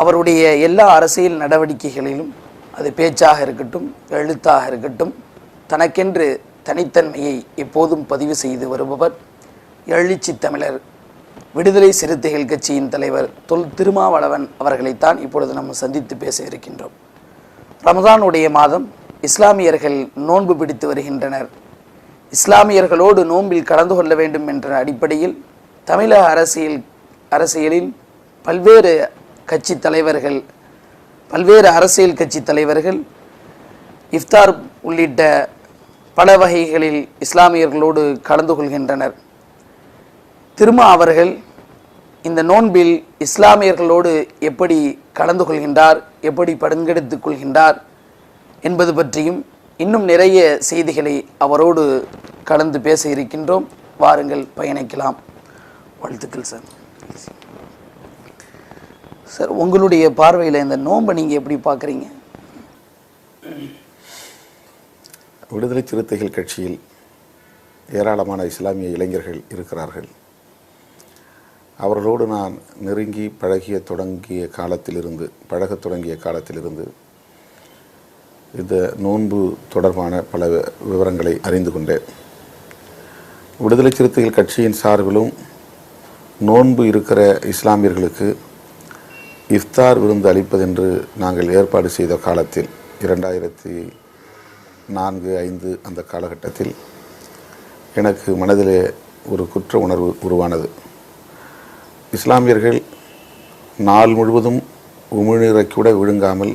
அவருடைய எல்லா அரசியல் நடவடிக்கைகளிலும் அது பேச்சாக இருக்கட்டும் எழுத்தாக இருக்கட்டும் தனக்கென்று தனித்தன்மையை எப்போதும் பதிவு செய்து வருபவர். எழுச்சி தமிழர் விடுதலை சிறுத்தைகள் கட்சியின் தலைவர் தொல் திருமாவளவன் அவர்களைத்தான் இப்பொழுது நம்ம சந்தித்து பேச இருக்கின்றோம். ரமதானுடைய மாதம் இஸ்லாமியர்கள் நோன்பு பிடித்து வருகின்றனர். இஸ்லாமியர்களோடு நோன்பில் கலந்து கொள்ள வேண்டும் என்ற அடிப்படையில் தமிழக அரசியல் அரசியலில் பல்வேறு கட்சி தலைவர்கள் பல்வேறு அரசியல் கட்சி தலைவர்கள் இஃப்தார் உள்ளிட்ட பல வகைகளில் இஸ்லாமியர்களோடு கலந்து கொள்கின்றனர். திருமா அவர்கள் இந்த நோன்பில் இஸ்லாமியர்களோடு எப்படி கலந்து கொள்கின்றார் எப்படி பங்கெடுத்துக் கொள்கின்றார் என்பது பற்றியும் இன்னும் நிறைய செய்திகளை அவரோடு கலந்து பேச இருக்கின்றோம். வாருங்கள் பயணிக்கலாம். வாழ்த்துக்கள் சார். சார் உங்களுடைய பார்வையில் இந்த நோன்பை நீங்கள் எப்படி பார்க்குறீங்க? விடுதலை சிறுத்தைகள் கட்சியில் ஏராளமான இஸ்லாமிய இளைஞர்கள் இருக்கிறார்கள். அவர்களோடு நான் நெருங்கி பழகிய தொடங்கிய காலத்திலிருந்து பழகத் தொடங்கிய காலத்திலிருந்து இந்த நோன்பு தொடர்பான பல விவரங்களை அறிந்து கொண்டேன். விடுதலை சிறுத்தைகள் கட்சியின் சார்பிலும் நோன்பு இருக்கிற இஸ்லாமியர்களுக்கு இஃப்தார் விருந்து அளிப்பதென்று நாங்கள் ஏற்பாடு செய்த காலத்தில் இரண்டாயிரத்தி நான்கு ஐந்து அந்த காலகட்டத்தில் எனக்கு மனதிலே ஒரு குற்ற உணர்வு உருவானது. இஸ்லாமியர்கள் நாள் முழுவதும் உமிழ்நீரை கூட விழுங்காமல்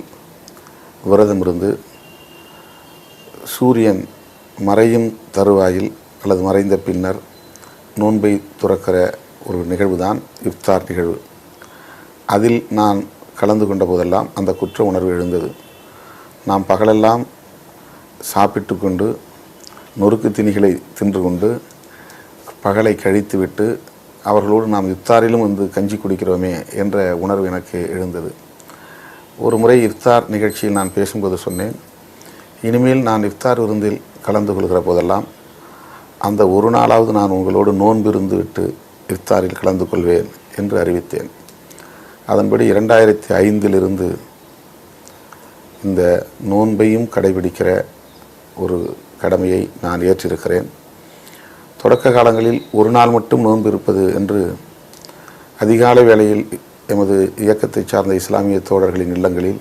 விரதம் இருந்து சூரியன் மறையும் தருவாயில் அல்லது மறைந்த பின்னர் நோன்பை துறக்கிற ஒரு நிகழ்வு தான் இஃப்தார் நிகழ்வு. அதில் நான் கலந்து கொண்ட போதெல்லாம் அந்த குற்ற உணர்வு எழுந்தது. நாம் பகலெல்லாம் சாப்பிட்டு கொண்டு நொறுக்கு திணிகளை தின்று கொண்டு பகலை கழித்துவிட்டு அவர்களோடு நாம் இஃப்தாரிலும் வந்து கஞ்சி குடிக்கிறோமே என்ற உணர்வு எனக்கு எழுந்தது. ஒரு முறை இஃப்தார் நிகழ்ச்சியில் நான் பேசும்போது சொன்னேன் இனிமேல் நான் இஃப்தார் விருந்தில் கலந்து கொள்கிற போதெல்லாம் அந்த ஒரு நாளாவது நான் உங்களோடு நோன்பிருந்து விட்டு இஃப்தாரில் கலந்து கொள்வேன் என்று அறிவித்தேன். அதன்படி இரண்டாயிரத்தி ஐந்திலிருந்து இந்த நோன்பையும் கடைபிடிக்கிற ஒரு கடமையை நான் ஏற்றிருக்கிறேன். தொடக்க காலங்களில் ஒரு நாள் மட்டும் நோன்பு இருப்பது என்று அதிகாலை வேளையில் எமது இயக்கத்தை சார்ந்த இஸ்லாமிய தோழர்களின் இல்லங்களில்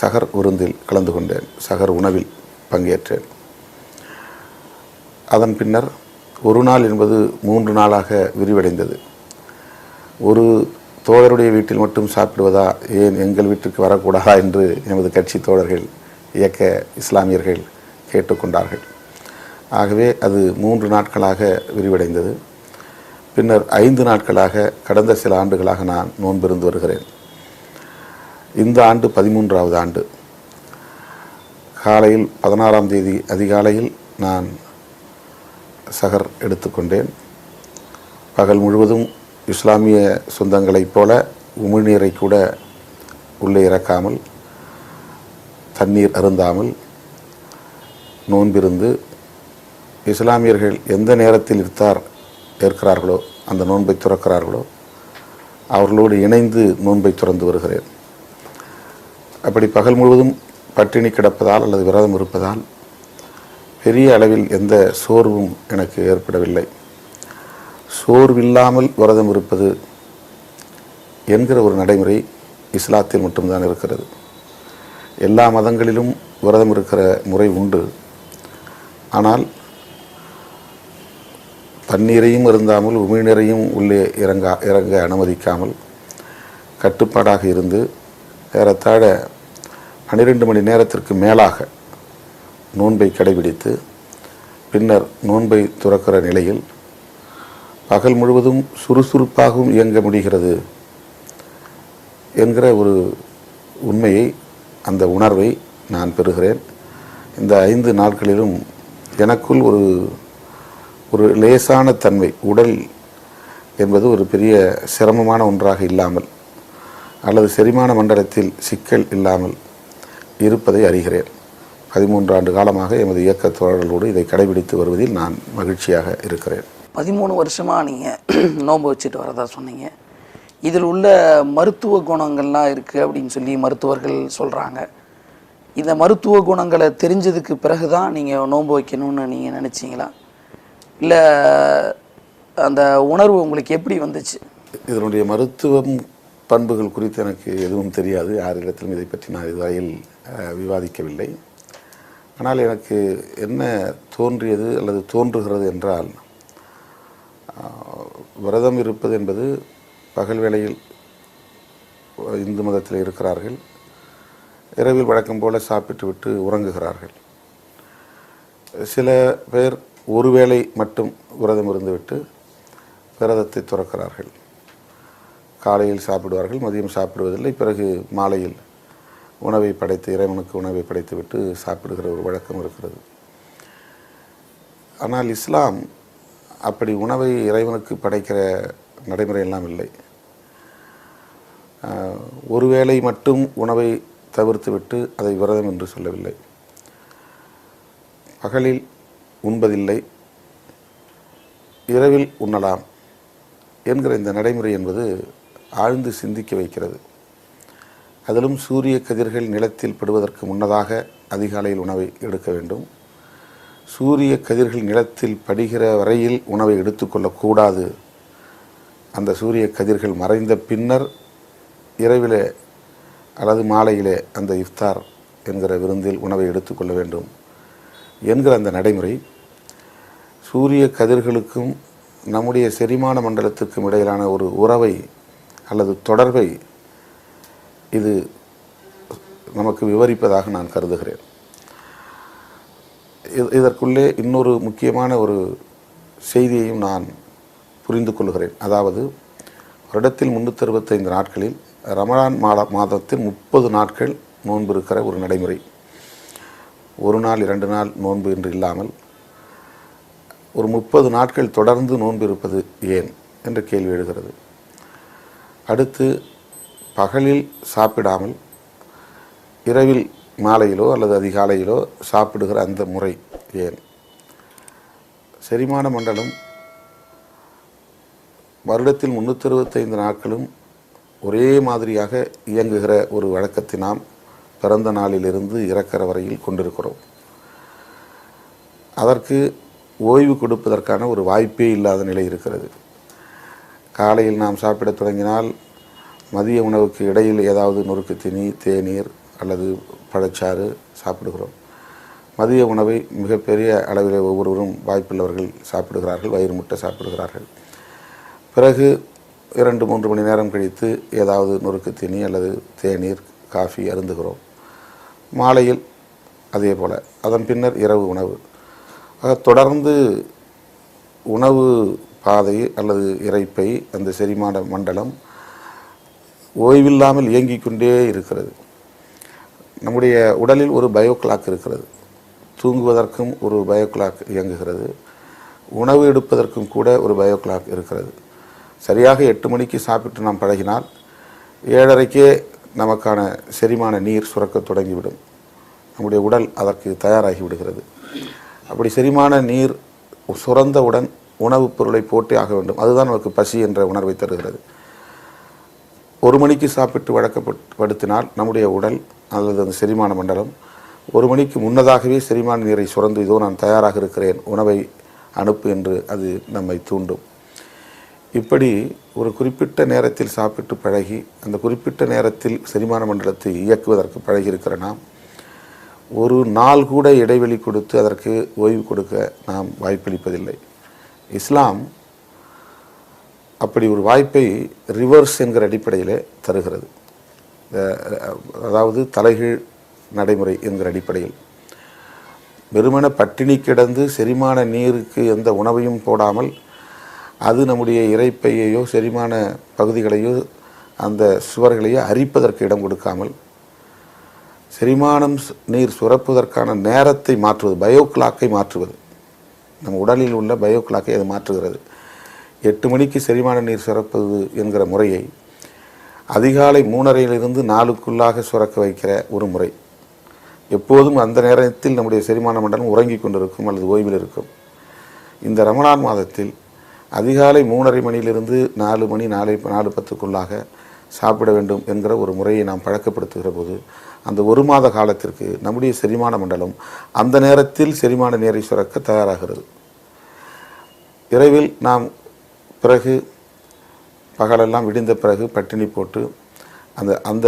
சகர் விருந்தில் கலந்து கொண்டேன். சகர் உணவில் பங்கேற்றேன். அதன் பின்னர் ஒரு நாள் என்பது மூன்று நாளாக விரிவடைந்தது. ஒரு தோழருடைய வீட்டில் மட்டும் சாப்பிடுவதா? ஏன் எங்கள் வீட்டுக்கு வரக்கூடாதா? என்று எமது கட்சி தோழர்கள் இயக்க இஸ்லாமியர்கள் கேட்டுக்கொண்டார்கள். ஆகவே அது மூன்று நாட்களாக விரிவடைந்தது. பின்னர் ஐந்து நாட்களாக கடந்த சில ஆண்டுகளாக நான் நோன்பிருந்து வருகிறேன். இந்த ஆண்டு பதிமூன்றாவது ஆண்டு. காலையில் பதினாறாம் தேதி அதிகாலையில் நான் சகர் எடுத்துக்கொண்டேன். பகல் முழுவதும் இஸ்லாமிய சொந்தங்களைப் போல உமிழ்நீரை கூட உள்ளே இறக்காமல் தண்ணீர் அருந்தாமல் நோன்பிருந்து இஸ்லாமியர்கள் எந்த நேரத்தில் இஃப்தார் ஏற்கிறார்களோ அந்த நோன்பை துறக்கிறார்களோ அவர்களோடு இணைந்து நோன்பை துறந்து வருகிறேன். அப்படி பகல் முழுவதும் பட்டினி கிடப்பதால் அல்லது விரதம் இருப்பதால் பெரிய அளவில் எந்த சோர்வும் எனக்கு ஏற்படவில்லை. சோர்வில்லாமல் விரதம் இருப்பது என்கிற ஒரு நடைமுறை இஸ்லாத்தில் மட்டும்தான் இருக்கிறது. எல்லா மதங்களிலும் விரதம் இருக்கிற முறை உண்டு. ஆனால் தண்ணீரையும் இருந்தாமல் உமிழ்நீரையும் உள்ளே இறங்க இறங்க அனுமதிக்காமல் கட்டுப்பாடாக இருந்து ஏறத்தாழ பன்னிரெண்டு மணி நேரத்திற்கு மேலாக நோன்பை கடைபிடித்து பின்னர் நோன்பை துறக்கிற நிலையில் பகல் முழுவதும் சுறுசுறுப்பாகவும் இயங்க முடிகிறது என்கிற ஒரு உண்மையை அந்த உணர்வை நான் பெறுகிறேன். இந்த ஐந்து நாட்களிலும் எனக்குள் ஒரு ஒரு லேசான தன்மை உடல் என்பது ஒரு பெரிய சிரமமான ஒன்றாக இல்லாமல் அல்லது செரிமான மண்டலத்தில் சிக்கல் இல்லாமல் இருப்பதை அறிகிறேன். பதிமூன்று ஆண்டு காலமாக எமது இயக்க தோழர்களோடு இதை கடைபிடித்து வருவதில் நான் மகிழ்ச்சியாக இருக்கிறேன். பதிமூணு வருஷமாக நீங்கள் நோன்பு வச்சுட்டு வரதா சொன்னீங்க. இதில் உள்ள மருத்துவ குணங்கள்லாம் இருக்குது அப்படின்னு சொல்லி மருத்துவர்கள் சொல்கிறாங்க இந்த மருத்துவ குணங்களை தெரிஞ்சதுக்கு பிறகு தான் நீங்கள் நோன்பு வைக்கணும்னு நீங்கள் நினச்சிங்களா? இல்லை அந்த உணர்வு உங்களுக்கு எப்படி வந்துச்சு? இதனுடைய மருத்துவம் பண்புகள் குறித்து எனக்கு எதுவும் தெரியாது. யாரிடத்திலும் இதை பற்றி நான் இதுவரையில் விவாதிக்கவில்லை. ஆனால் எனக்கு என்ன தோன்றியது அல்லது தோன்றுகிறது என்றால் விரதம் இருப்பது என்பது பகல் வேளையில் இந்து மதத்தில் இருக்கிறார்கள். இரவில் வழக்கம் போல சாப்பிட்டு விட்டு உறங்குகிறார்கள். சில பேர் ஒருவேளை மட்டும் விரதம் இருந்துவிட்டு விரதத்தை துறக்கிறார்கள். காலையில் சாப்பிடுவார்கள் மதியம் சாப்பிடுவதில்லை. பிறகு மாலையில் உணவை படைத்து இறைவனுக்கு உணவை படைத்துவிட்டு சாப்பிடுகிற ஒரு வழக்கம் இருக்கிறது. ஆனால் இஸ்லாம் அப்படி உணவை இறைவனுக்கு படைக்கிற நடைமுறை எல்லாம் இல்லை. ஒருவேளை மட்டும் உணவை தவிர்த்துவிட்டு அதை விரதம் என்று சொல்லவில்லை. பகலில் உண்பதில்லை. இரவில் உண்ணலாம் என்கிற இந்த நடைமுறை என்பது ஆழ்ந்து சிந்திக்க வைக்கிறது. அதிலும் சூரிய கதிர்கள் நிலத்தில் படுவதற்கு முன்னதாக அதிகாலையில் உணவை எடுக்க வேண்டும். சூரிய கதிர்கள் நிலத்தில் படுகிற வரையில் உணவை எடுத்துக்கொள்ளக்கூடாது அந்த சூரிய கதிர்கள் மறைந்த பின்னர் இரவிலே அல்லது மாலையிலே அந்த இஃப்தார் என்கிற விருந்தில் உணவை எடுத்துக்கொள்ள வேண்டும் என்கிற அந்த நடைமுறை. சூரிய கதிர்களுக்கும் நம்முடைய செரிமான மண்டலத்துக்கும் இடையிலான ஒரு உறவை அல்லது தொடர்பை இது நமக்கு விவரிப்பதாக நான் கருதுகிறேன். இதற்குள்ளே இன்னொரு முக்கியமான ஒரு செய்தியையும் நான் புரிந்து கொள்கிறேன். அதாவது வருடத்தில் முன்னூற்றி அறுபத்தைந்து நாட்களில் ரமலான் மாத மாதத்தில் முப்பது நாட்கள் நோன்பு இருக்கிற ஒரு நடைமுறை. ஒரு நாள் இரண்டு நாள் நோன்பு என்று இல்லாமல் ஒரு முப்பது நாட்கள் தொடர்ந்து நோன்பு இருப்பது ஏன் என்ற கேள்வி எழுகிறது. அடுத்து பகலில் சாப்பிடாமல் இரவில் மாலையிலோ அல்லது அதிகாலையிலோ சாப்பிடுகிற அந்த முறை ஏன்? செரிமான மண்டலம் வருடத்தில் முன்னூற்றி அறுபத்தைந்து நாட்களும் ஒரே மாதிரியாக இயங்குகிற ஒரு வழக்கத்தை நாம் பிறந்த நாளிலிருந்து இறக்கிற வரையில் கொண்டிருக்கிறோம். அதற்கு ஓய்வு கொடுப்பதற்கான ஒரு வாய்ப்பே இல்லாத நிலை இருக்கிறது. காலையில் நாம் சாப்பிடத் தொடங்கினால் மதிய உணவுக்கு இடையில் ஏதாவது நொறுக்கு தீனி தேநீர் அல்லது பழச்சாறு சாப்பிடுகிறோம். மதிய உணவை மிகப்பெரிய அளவில் ஒவ்வொருவரும் வாய்ப்புள்ளவர்கள் சாப்பிடுகிறார்கள் வயிறு முட்டை சாப்பிடுகிறார்கள். பிறகு இரண்டு மூன்று மணி நேரம் கழித்து ஏதாவது நொறுக்கு தீனி அல்லது தேநீர் காஃபி அருந்துகிறோம். மாலையில் அதே போல். அதன் பின்னர் இரவு உணவு. ஆக தொடர்ந்து உணவு பாதை அல்லது இறைப்பை அந்த செரிமான மண்டலம் ஓய்வில்லாமல் இயங்கிக் கொண்டே இருக்கிறது. நம்முடைய உடலில் ஒரு பயோ கிளாக் இருக்கிறது. தூங்குவதற்கும் ஒரு பயோ கிளாக் இயங்குகிறது. உணவு எடுப்பதற்கும் கூட ஒரு பயோ கிளாக் இருக்கிறது. சரியாக எட்டு மணிக்கு சாப்பிட்டு நாம் பழகினால் ஏழரைக்கே நமக்கான செரிமான நீர் சுரக்க தொடங்கிவிடும். நம்முடைய உடல் அதற்கு தயாராகி விடுகிறது. அப்படி செரிமான நீர் சுரந்தவுடன் உணவுப் பொருளை போட்டே ஆக வேண்டும். அதுதான் நமக்கு பசி என்ற உணர்வை தருகிறது. ஒரு மணிக்கு சாப்பிட்டு வழக்கப்படுத்தினால் நம்முடைய உடல் அல்லது அந்த செரிமான மண்டலம். ஒரு மணிக்கு முன்னதாகவே செரிமான நீரை சுரந்து இதோ நான் தயாராக இருக்கிறேன் உணவை அனுப்பு என்று அது நம்மை தூண்டும். இப்படி ஒரு குறிப்பிட்ட நேரத்தில் சாப்பிட்டு பழகி அந்த குறிப்பிட்ட நேரத்தில் செரிமான மண்டலத்தை இயக்குவதற்கு பழகியிருக்கிற நாம் ஒரு நாள் கூட இடைவெளி கொடுத்து அதற்கு ஓய்வு கொடுக்க நாம் வாய்ப்பளிப்பதில்லை. இஸ்லாம் அப்படி ஒரு வாய்ப்பை ரிவர்ஸ் என்கிற அடிப்படையில் தருகிறது. அதாவது தலைகீழ் நடைமுறை என்கிற அடிப்படையில். வெறுமன பட்டினி கிடந்து செரிமான நீருக்கு எந்த உணவையும் போடாமல் அது நம்முடைய இறைப்பையையோ செரிமான பகுதிகளையோ அந்த சுவர்களையோ அரிப்பதற்கு இடம் கொடுக்காமல் செரிமானம் நீர் சுரப்பதற்கான நேரத்தை மாற்றுவது பயோ கிளாக்கை மாற்றுவது. நம் உடலில் உள்ள பயோ கிளாக்கை அது மாற்றுகிறது. எட்டு மணிக்கு செரிமான நீர் சுரப்பது என்கிற முறையை அதிகாலை மூணரையிலிருந்து நாலுக்குள்ளாக சுரக்க வைக்கிற ஒரு முறை. எப்போதும் அந்த நேரத்தில் நம்முடைய செரிமான மண்டலம் உறங்கிக் கொண்டிருக்கும் அல்லது ஓய்வில் இருக்கும். இந்த ரமணான் மாதத்தில் அதிகாலை மூணரை மணியிலிருந்து நாலு மணி நாலு நாலு பத்துக்குள்ளாக சாப்பிட வேண்டும் என்கிற ஒரு முறையை நாம் பழக்கப்படுத்துகிற போது அந்த ஒரு மாத காலத்திற்கு நம்முடைய செரிமான மண்டலம் அந்த நேரத்தில் செரிமான நீரை சுரக்க தயாராகிறது. இரவில் நாம் பிறகு பகலெல்லாம் விடிந்த பிறகு பட்டினி போட்டு அந்த அந்த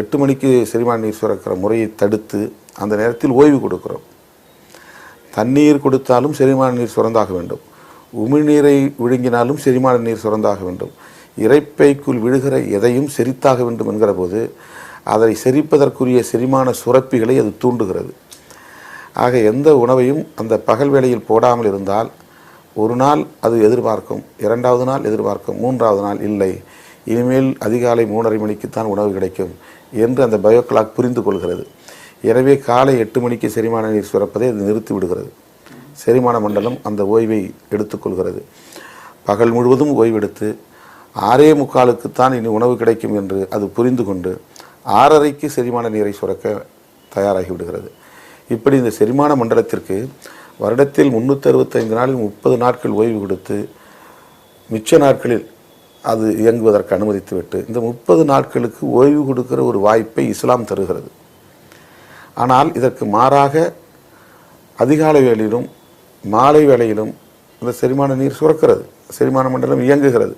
எட்டு மணிக்கு செரிமான நீர் சுரக்கிற முறையை தடுத்து அந்த நேரத்தில் ஓய்வு கொடுக்கிறோம். தண்ணீர் கொடுத்தாலும் செரிமான நீர் சுரந்தாக வேண்டும். உமிழ்நீரை விழுங்கினாலும் செரிமான நீர் சுரந்தாக வேண்டும். இரைப்பைக்குள் விழுகிற எதையும் செரித்தாக வேண்டும் என்கிற போது அதை செரிப்பதற்குரிய செரிமான சுரப்பிகளை அது தூண்டுகிறது. ஆக எந்த உணவையும் அந்த பகல் வேளையில் போடாமல் இருந்தால் ஒரு நாள் அது எதிர்பார்க்கும் இரண்டாவது நாள் எதிர்பார்க்கும் மூன்றாவது நாள் இல்லை. இனிமேல் அதிகாலை மூணரை மணிக்குத்தான் உணவு கிடைக்கும் என்று அந்த பயோ கிளாக் புரிந்து கொள்கிறது. எனவே காலை எட்டு மணிக்கு செரிமான நீர் சுரப்பதை அது நிறுத்தி விடுகிறது. செரிமான மண்டலம் அந்த ஓய்வை எடுத்துக்கொள்கிறது பகல் முழுவதும் ஓய்வெடுத்து ஆறே முக்காலுக்குத்தான் இனி உணவு கிடைக்கும் என்று அது புரிந்து கொண்டு ஆறரைக்கு செரிமான நீரை சுரக்க தயாராகி விடுகிறது. இப்படி இந்த செரிமான மண்டலத்திற்கு வருடத்தில் முந்நூற்றி அறுபத்தைந்து நாளில் முப்பது நாட்கள் ஓய்வு கொடுத்து மிச்ச நாட்களில் அது இயங்குவதற்கு அனுமதித்துவிட்டு இந்த முப்பது நாட்களுக்கு ஓய்வு கொடுக்கிற ஒரு வாய்ப்பை இஸ்லாம் தருகிறது. ஆனால் இதற்கு மாறாக அதிகாலை வேளையிலும் மாலை வேளையிலும் இந்த செரிமான நீர் சுரக்கிறது. செரிமான மண்டலம் இயங்குகிறது.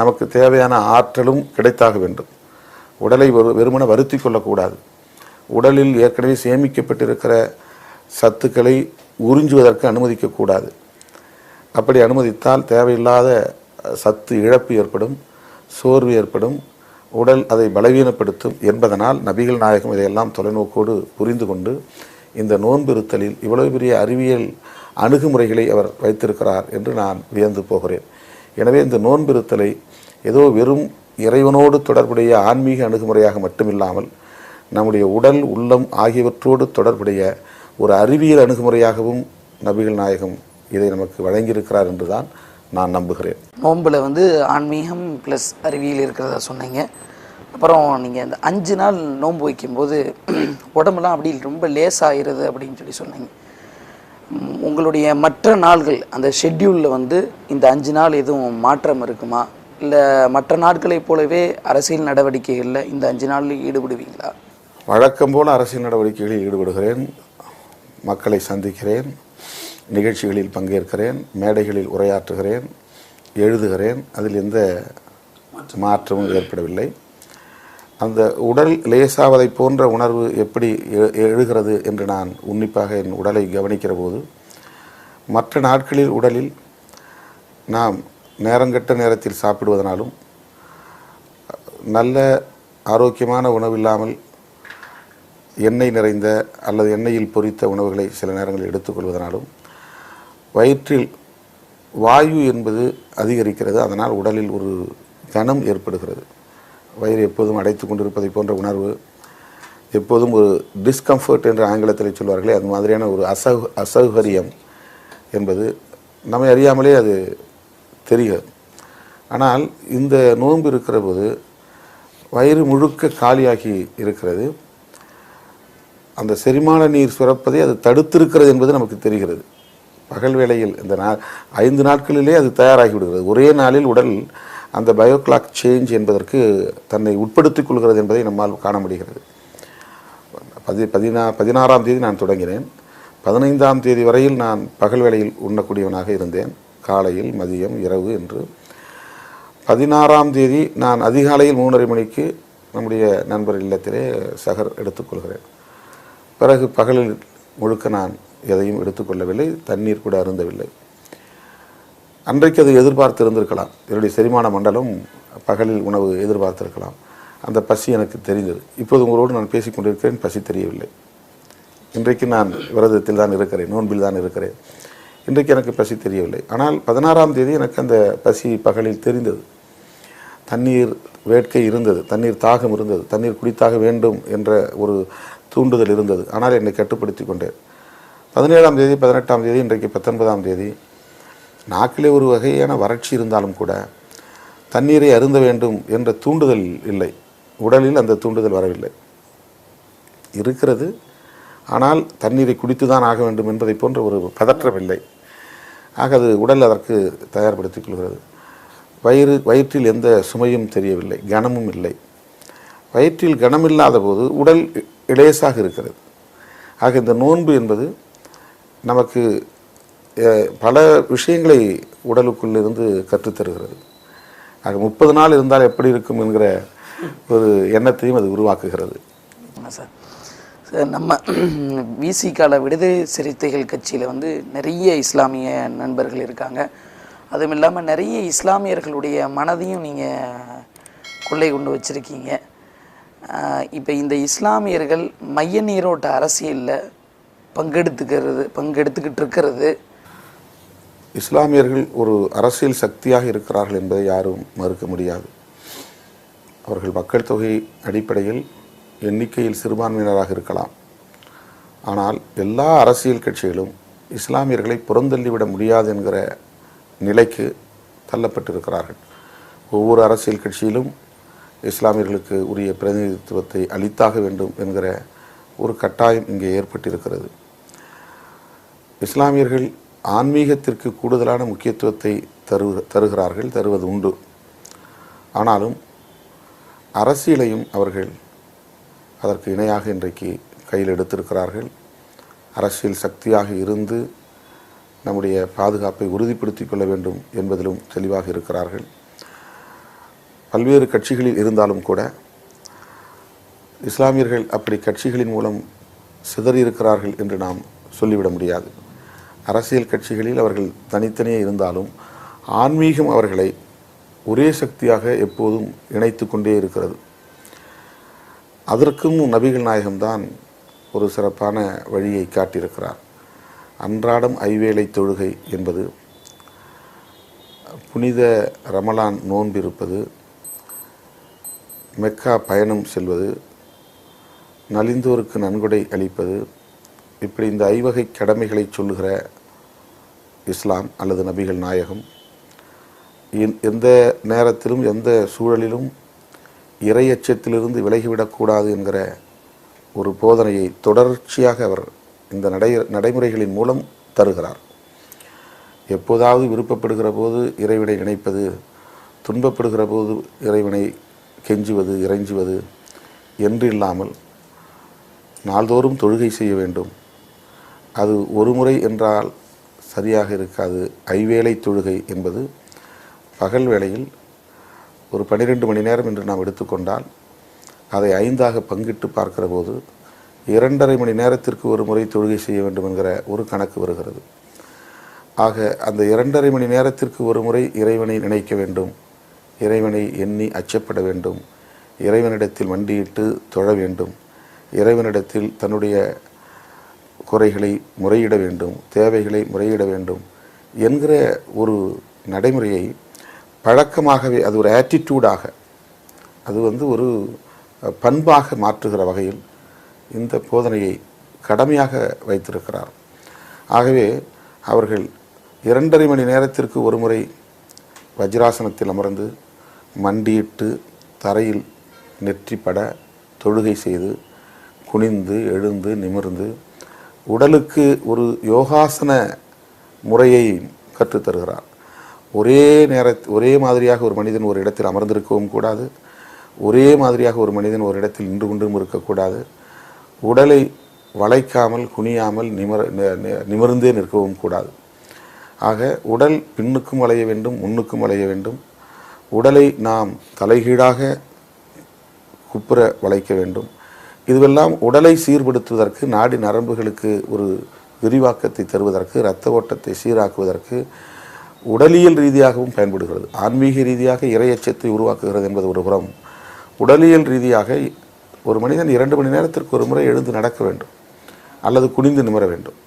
நமக்கு தேவையான ஆற்றலும் கிடைத்தாக வேண்டும். உடலை வெறு வெறுமன வருத்தி கொள்ளக்கூடாது. உடலில் ஏற்கனவே சேமிக்கப்பட்டிருக்கிற சத்துக்களை உறிஞ்சுவதற்கு அனுமதிக்கக்கூடாது. அப்படி அனுமதித்தால் தேவையில்லாத சத்து இழப்பு ஏற்படும் சோர்வு ஏற்படும் உடல் அதை பலவீனப்படுத்தும் என்பதனால் நபிகள் நாயகம் இதையெல்லாம் தொலைநோக்கோடு புரிந்து கொண்டு இந்த நோன்பிருத்தலில் இவ்வளவு பெரிய அறிவியல் அணுகுமுறைகளை அவர் வைத்திருக்கிறார் என்று நான் வியந்து போகிறேன். எனவே இந்த நோன்பிருத்தலை ஏதோ வெறும் இறைவனோடு தொடர்புடைய ஆன்மீக அணுகுமுறையாக மட்டுமில்லாமல் நம்முடைய உடல் உள்ளம் ஆகியவற்றோடு தொடர்புடைய ஒரு அறிவியல் அணுகுமுறையாகவும் நபிகள் நாயகம் இதை நமக்கு வழங்கியிருக்கிறார் என்றுதான் நான் நம்புகிறேன். நோம்பில் வந்து ஆன்மீகம் ப்ளஸ் அறிவியல் இருக்கிறதா சொன்னீங்க. அப்புறம் நீங்கள் இந்த அஞ்சு நாள் நோன்பு வைக்கும்போது உடம்புலாம் அப்படி ரொம்ப லேசாகிறது அப்படின்னு சொல்லி சொன்னீங்க. உங்களுடைய மற்ற நாள்கள் அந்த ஷெட்யூலில் வந்து இந்த அஞ்சு நாள் எதுவும் மாற்றம் இருக்குமா? இல்லை மற்ற நாட்களைப் போலவே அரசியல் நடவடிக்கைகளில் இந்த அஞ்சு நாளில் ஈடுபடுவீங்களா? வழக்கம் போல அரசியல் நடவடிக்கைகளில் ஈடுபடுகிறேன். மக்களை சந்திக்கிறேன் நிகழ்ச்சிகளில் பங்கேற்கிறேன் மேடைகளில் உரையாற்றுகிறேன் எழுதுகிறேன். அதில் எந்த மாற்றமும் ஏற்படவில்லை. அந்த உடல் லேசாவதை போன்ற உணர்வு எப்படி எ- எழுகிறது என்று நான் உன்னிப்பாக என் உடலை கவனிக்கிற போது மற்ற நாட்களில் உடலில் நாம் நேரங்கெட்ட நேரத்தில் சாப்பிடுவதனாலும் நல்ல ஆரோக்கியமான உணவில்லாமல் எண்ணெய் நிறைந்த அல்லது எண்ணெயில் பொரித்த உணவுகளை சில நேரங்களில் எடுத்துக்கொள்வதனாலும் வயிற்றில் வாயு என்பது அதிகரிக்கிறது. அதனால் உடலில் ஒரு கனம் ஏற்படுகிறது. வயிறு எப்போதும் அடைத்து கொண்டிருப்பதை போன்ற உணர்வு எப்போதும் ஒரு டிஸ்கம்ஃபர்ட் என்று ஆங்கிலத்தில் சொல்வார்களே அது மாதிரியான ஒரு அசௌ அசௌகரியம் என்பது நம்மை அறியாமலே அது தெரிகிறது. ஆனால் இந்த நோன்பு இருக்கிற போது வயிறு முழுக்க காலியாகி இருக்கிறது. அந்த செரிமான நீர் சுரப்பதை அது தடுத்திருக்கிறது என்பது நமக்கு தெரிகிறது. பகல் வேளையில் இந்த நா ஐந்து நாட்களிலே அது தயாராகி விடுகிறது ஒரே நாளில் உடல் அந்த பயோக்ளாக் சேஞ்ச் என்பதற்கு தன்னை உட்படுத்திக் கொள்கிறது என்பதை நம்மால் காண முடிகிறது. பதி பதினா பதினாறாம் தேதி நான் தொடங்கினேன். பதினைந்தாம் தேதி வரையில் நான் பகல் வேளையில் உண்ணக்கூடியவனாக இருந்தேன். காலையில் மதியம் இரவு என்று. பதினாறாம் தேதி நான் அதிகாலையில் மூன்றரை மணிக்கு நம்முடைய நண்பர் இல்லத்திலே சகர் எடுத்துக்கொள்கிறேன் பிறகு பகலில் முழுக்க நான் எதையும் எடுத்துக்கொள்ளவில்லை தண்ணீர் கூட அருந்தவில்லை. அன்றைக்கு அது எதிர்பார்த்து இருந்திருக்கலாம் என்னுடைய செரிமான மண்டலம் பகலில் உணவு எதிர்பார்த்திருக்கலாம். அந்த பசி எனக்கு தெரிந்தது. இப்போது உங்களோடு நான் பேசிக் கொண்டிருக்கிறேன் பசி தெரியவில்லை. இன்றைக்கு நான் விரதத்தில் தான் இருக்கிறேன் நோன்பில் தான் இருக்கிறேன். இன்றைக்கு எனக்கு பசி தெரியவில்லை. ஆனால் பதினாறாம் தேதி எனக்கு அந்த பசி பகலில் தெரிந்தது. தண்ணீர் வேட்கை இருந்தது தண்ணீர் தாகம் இருந்தது தண்ணீர் குடித்தாக வேண்டும் என்ற ஒரு தூண்டுதல் இருந்தது. ஆனால் என்னை கட்டுப்படுத்தி கொண்டேன். பதினேழாம் தேதி பதினெட்டாம் தேதி இன்றைக்கு பத்தொன்பதாம் தேதி நாக்கிலே ஒரு வகையான வறட்சி இருந்தாலும் கூட தண்ணீரை அருந்த வேண்டும் என்ற தூண்டுதல் இல்லை. உடலில் அந்த தூண்டுதல் வரவில்லை. இருக்கிறது. ஆனால் தண்ணீரை குடித்துதான் ஆக வேண்டும் என்பதை போன்ற ஒரு பதற்றம் இல்லை. ஆக அது உடல் அதற்கு தயார்படுத்திக் கொள்கிறது. வயிறு வயிற்றில் எந்த சுமையும் தெரியவில்லை. கனமும் இல்லை. வயிற்றில் கனமில்லாத போது உடல் இ- இலேசாக இருக்கிறது. ஆக இந்த நோன்பு என்பது நமக்கு பல விஷயங்களை உடலுக்குள்ளிருந்து கற்றுத்தருகிறது ஆக முப்பது நாள் இருந்தால் எப்படி இருக்கும் என்கிற ஒரு எண்ணத்தையும் அது உருவாக்குகிறது. சார். சார் நம்ம விசிகால விடுதலை சிறுத்தைகள் கட்சியில் வந்து நிறைய இஸ்லாமிய நண்பர்கள் இருக்காங்க. அதுவும் இல்லாமல் நிறைய இஸ்லாமியர்களுடைய மனதையும் நீங்கள் கொள்ளை கொண்டு வச்சுருக்கீங்க. இப்போ இந்த இஸ்லாமியர்கள் மைய நீரோட்ட அரசியலில் பங்கெடுத்துக்கிறது பங்கெடுத்துக்கிட்டு இருக்கிறது. இஸ்லாமியர்கள் ஒரு அரசியல் சக்தியாக இருக்கிறார்கள் என்பதை யாரும் மறுக்க முடியாது. அவர்கள் மக்கள் தொகை அடிப்படையில் எண்ணிக்கையில் சிறுபான்மையினராக இருக்கலாம். ஆனால் எல்லா அரசியல் கட்சிகளும் இஸ்லாமியர்களை புறந்தள்ளிவிட முடியாது என்கிற நிலைக்கு தள்ளப்பட்டிருக்கிறார்கள். ஒவ்வொரு அரசியல் கட்சியிலும் இஸ்லாமியர்களுக்கு உரிய பிரதிநிதித்துவத்தை அளித்தாக வேண்டும் என்கிற ஒரு கட்டாயம் இங்கே ஏற்பட்டிருக்கிறது. இஸ்லாமியர்கள் ஆன்மீகத்திற்கு கூடுதலான முக்கியத்துவத்தை தரு தருகிறார்கள் தருவது உண்டு. ஆனாலும் அரசியலையும் அவர்கள் அதற்கு இணையாக இன்றைக்கு கையில் எடுத்திருக்கிறார்கள். அரசியல் சக்தியாக இருந்து நம்முடைய பாதுகாப்பை உறுதிப்படுத்திக் கொள்ள வேண்டும் என்பதிலும் தெளிவாக இருக்கிறார்கள். பல்வேறு கட்சிகளில் இருந்தாலும் கூட இஸ்லாமியர்கள் அப்படி கட்சிகளின் மூலம் சிதறியிருக்கிறார்கள் என்று நாம் சொல்லிவிட முடியாது. அரசியல் கட்சிகளில் அவர்கள் தனித்தனியே இருந்தாலும் ஆன்மீகம் அவர்களை ஒரே சக்தியாக எப்போதும் இணைத்து கொண்டே இருக்கிறது. அதற்கும் நபிகள் நாயகம்தான் ஒரு சிறப்பான வழியை காட்டியிருக்கிறார். அன்றாடம் ஐவேளை தொழுகை என்பது புனித ரமலான் நோன்பிருப்பது மெக்கா பயணம் செல்வது நலிந்தோருக்கு நன்கொடை அளிப்பது இப்படி இந்த ஐவகை கடமைகளை சொல்லுகிற இஸ்லாம் அல்லது நபிகள் நாயகம் எந்த நேரத்திலும் எந்த சூழலிலும் இறையச்சத்திலிருந்து விலகிவிடக்கூடாது என்கிற ஒரு போதனையை தொடர்ச்சியாக அவர் இந்த நடை நடைமுறைகளின் மூலம் தருகிறார். எப்போதாவது விருப்பப்படுகிற போது இறைவனை நினைப்பது துன்பப்படுகிற போது இறைவனை கெஞ்சுவது இறைஞ்சுவது என்று இல்லாமல் நாள்தோறும் தொழுகை செய்ய வேண்டும். அது ஒரு முறை என்றால் சரியாக இருக்காது. ஐவேளை தொழுகை என்பது பகல் வேளையில் ஒரு பன்னிரெண்டு மணி நேரம் என்று நாம் எடுத்துக்கொண்டால் அதை ஐந்தாக பங்கிட்டு பார்க்கிற போது இரண்டரை மணி நேரத்திற்கு ஒரு முறை தொழுகை செய்ய வேண்டும் என்கிற ஒரு கணக்கு வருகிறது. ஆக அந்த இரண்டரை மணி நேரத்திற்கு ஒரு முறை இறைவனை நினைக்க வேண்டும். இறைவனை எண்ணி அச்சப்பட வேண்டும். இறைவனிடத்தில் மண்டியிட்டு தொழ வேண்டும். இறைவனிடத்தில் தன்னுடைய குறைகளை முறையிட வேண்டும். தேவைகளை முறையிட வேண்டும் என்கிற ஒரு நடைமுறையை பழக்கமாகவே அது ஒரு ஆட்டிடியூடாக அது வந்து ஒரு பண்பாக மாற்றுகிற வகையில் இந்த போதனையை கடமையாக வைத்திருக்கிறார். ஆகவே அவர்கள் இரண்டரை மணி நேரத்திற்கு ஒரு முறை வஜ்ராசனத்தில் அமர்ந்து மண்டியிட்டு தரையில் நெற்றிப்பட தொழுகை செய்து குனிந்து எழுந்து நிமிர்ந்து உடலுக்கு ஒரு யோகாசன முறையை கற்றுத்தருகிறார் ஒரே நேர ஒரே மாதிரியாக ஒரு மனிதன் ஒரு இடத்தில் அமர்ந்திருக்கவும் கூடாது. ஒரே மாதிரியாக ஒரு மனிதன் ஒரு இடத்தில் நின்று கொண்டும் இருக்கக்கூடாது. உடலை வளைக்காமல் குனியாமல் நிமர் நிமிர்ந்தே நிற்கவும் கூடாது. ஆக உடல் பின்னுக்கும் வளைய வேண்டும் முன்னுக்கும் வளைய வேண்டும். உடலை நாம் தலைகீழாக குப்புற வளைக்க வேண்டும். இதுவெல்லாம் உடலை சீர்படுத்துவதற்கு நாடி நரம்புகளுக்கு ஒரு விரிவாக்கத்தை தருவதற்கு இரத்த ஓட்டத்தை சீராக்குவதற்கு உடலியல் ரீதியாகவும் பயன்படுகிறது. ஆன்மீக ரீதியாக இரையச்சத்தை உருவாக்குகிறது என்பது ஒரு புறம். உடலியல் ரீதியாக ஒரு மனிதன் இரண்டு மணி நேரத்திற்கு ஒரு முறை எழுந்து நடக்க வேண்டும் அல்லது குனிந்து நிமிர வேண்டும்.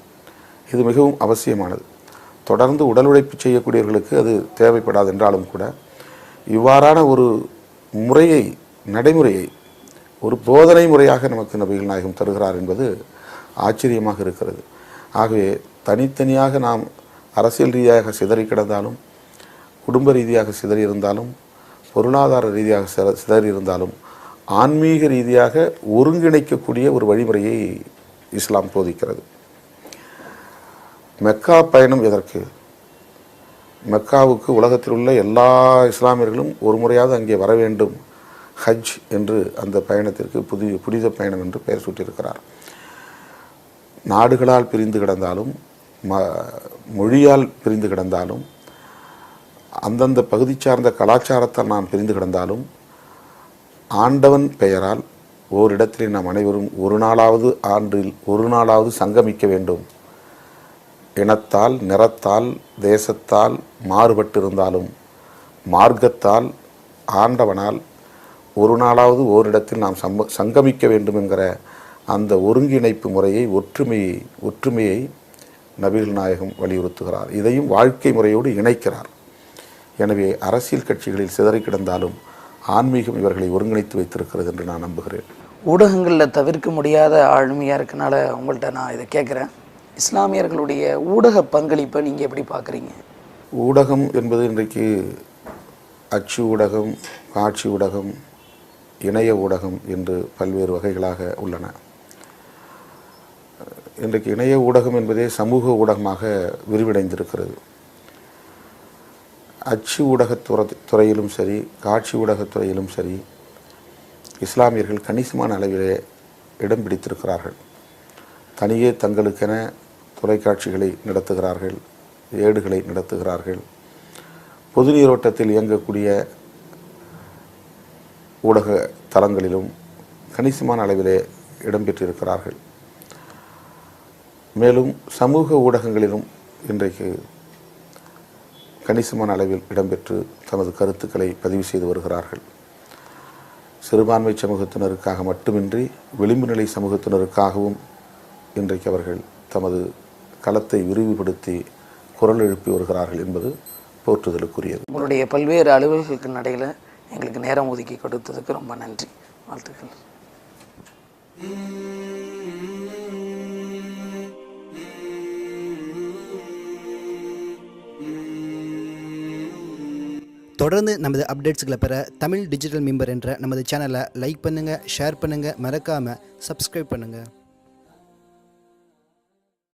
இது மிகவும் அவசியமானது. தொடர்ந்து உடல் உழைப்பு செய்யக்கூடியவர்களுக்கு அது தேவைப்படாது என்றாலும் கூட இவ்வாறான ஒரு முறையை நடைமுறையை ஒரு போதனை முறையாக நமக்கு நபிகள் நாயகம் தருகிறார் என்பது ஆச்சரியமாக இருக்கிறது. ஆகவே தனித்தனியாக நாம் அரசியல் ரீதியாக சிதறி கிடந்தாலும் குடும்ப ரீதியாக சிதறி இருந்தாலும் பொருளாதார ரீதியாக சித- சிதறி இருந்தாலும் ஆன்மீக ரீதியாக ஒருங்கிணைக்கக்கூடிய ஒரு வழிமுறையை இஸ்லாம் போதிக்கிறது. மெக்கா பயணம் எதற்கு? மெக்காவுக்கு உலகத்தில் உள்ள எல்லா இஸ்லாமியர்களும் ஒரு முறையாவது அங்கே வர வேண்டும். ஹஜ் என்று அந்த பயணத்திற்கு புதி புனித பயணம் என்று பெயர் சூட்டியிருக்கிறார். நாடுகளால் பிரிந்து கிடந்தாலும் ம மொழியால் பிரிந்து கிடந்தாலும் அந்தந்த பகுதி சார்ந்த கலாச்சாரத்தால் நாம் பிரிந்து கிடந்தாலும் ஆண்டவன் பெயரால் ஓரிடத்திலே நாம் அனைவரும் ஒரு நாளாவது ஆண்டில் ஒரு நாளாவது சங்கமிக்க வேண்டும். இனத்தால் நிறத்தால் தேசத்தால் மாறுபட்டிருந்தாலும் மார்க்கத்தால் ஆண்டவனால் ஒரு நாளாவது ஓரிடத்தில் நாம் சம்ப சங்கமிக்க வேண்டும் என்கிற அந்த ஒருங்கிணைப்பு முறையை ஒற்றுமையை ஒற்றுமையை நபிகள் நாயகம் வலியுறுத்துகிறார். இதையும் வாழ்க்கை முறையோடு இணைக்கிறார். எனவே அரசியல் கட்சிகளில் சிதறி கிடந்தாலும் ஆன்மீகம் இவர்களை ஒருங்கிணைத்து வைத்திருக்கிறது என்று நான் நம்புகிறேன். ஊடகங்களில் தவிர்க்க முடியாத ஆளுமையாக இருக்கனால உங்கள்கிட்ட நான் இதை கேட்குறேன். இஸ்லாமியர்களுடைய ஊடக பங்களிப்பை நீங்கள் எப்படி பார்க்குறீங்க? ஊடகம் என்பது இன்றைக்கு அச்சு ஊடகம் காட்சி ஊடகம் இணைய ஊடகம் என்று பல்வேறு வகைகளாக உள்ளன. இன்றைக்கு இணைய ஊடகம் என்பதே சமூக ஊடகமாக விரிவடைந்திருக்கிறது. அச்சு ஊடகத்துறை துறையிலும் சரி காட்சி ஊடகத்துறையிலும் சரி இஸ்லாமியர்கள் கணிசமான அளவிலே இடம் பிடித்திருக்கிறார்கள். தனியே தங்களுக்கென தொலைக்காட்சிகளை நடத்துகிறார்கள் ஏடுகளை நடத்துகிறார்கள். பொது நீரோட்டத்தில் இயங்கக்கூடிய ஊடக தளங்களிலும் கணிசமான அளவிலே இடம்பெற்றிருக்கிறார்கள். மேலும் சமூக ஊடகங்களிலும் இன்றைக்கு கணிசமான அளவில் இடம்பெற்று தமது கருத்துக்களை பதிவு செய்து வருகிறார்கள். சிறுபான்மை சமூகத்தினருக்காக மட்டுமின்றி விளிம்பு நிலை சமூகத்தினருக்காகவும் இன்றைக்கு அவர்கள் தமது களத்தை விரிவுபடுத்தி குரல் எழுப்பி வருகிறார்கள் என்பது போற்றுதலுக்குரியது. உங்களுடைய பல்வேறு அலுவல்களுக்கு நடையில் எங்களுக்கு நேரம் ஒதுக்கி கொடுத்ததுக்கு ரொம்ப நன்றி. வாழ்த்துக்கள். தொடர்ந்து நமது அப்டேட்ஸ்களை பெற தமிழ் டிஜிட்டல் மெம்பர் என்ற நமது சேனலை லைக் பண்ணுங்கள் ஷேர் பண்ணுங்கள் மறக்காமல் சப்ஸ்கிரைப் பண்ணுங்கள்